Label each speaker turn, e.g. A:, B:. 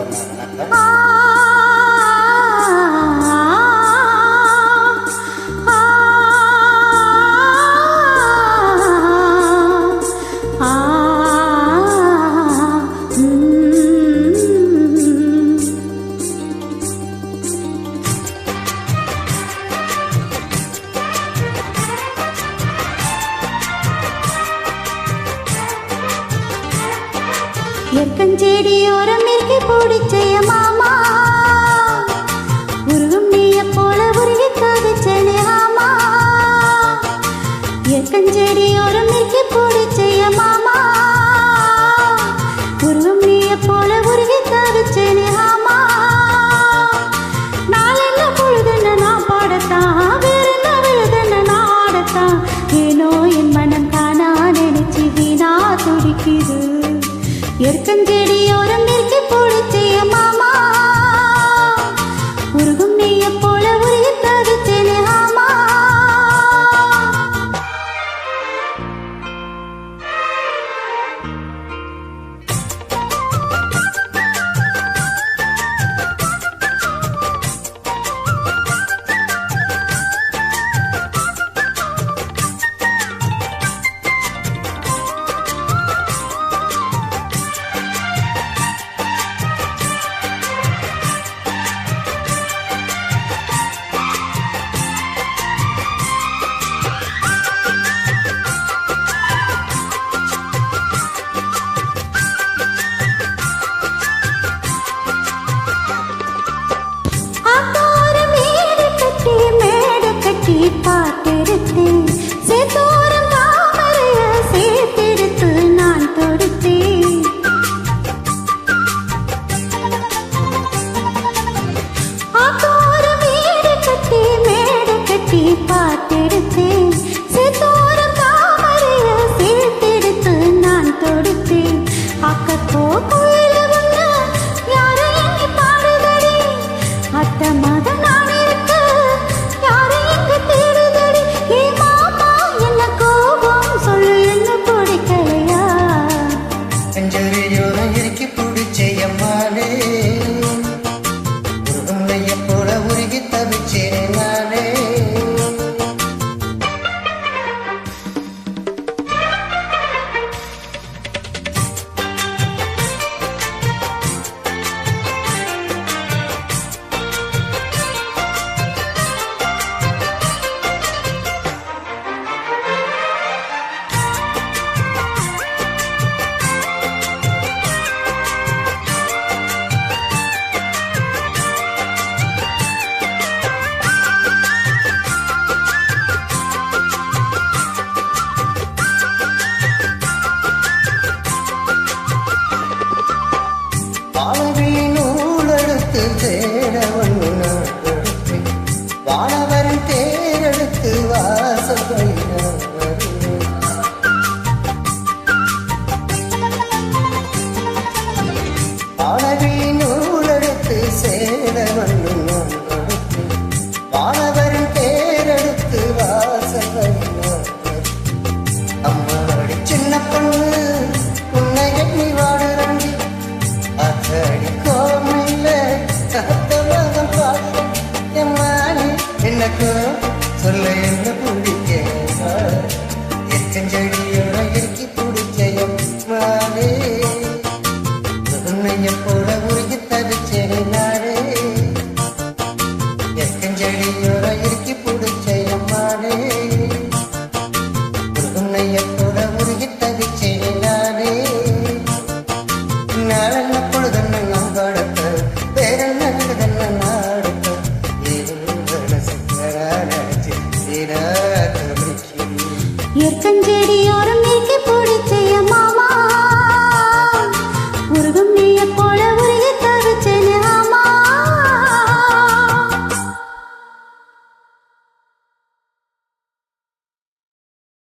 A: Oh.
B: எக்கஞ்செடியோரம் இருக்கு பிடிச்சய
A: வாசப்பைரவரே ஆனவே செடியோட இறுக்கி பிடிச்ச எம்மாடே. உன்னையத்தோட உருகி தவிச்சே நானே. நாளென்ன பொழுதென்ன நாம் கொடுத்த பேரென்ன விடுதென்ன நாடுத்த
B: ஏற்கஞ்செடியோரம் நீக்கி பிடிச்ச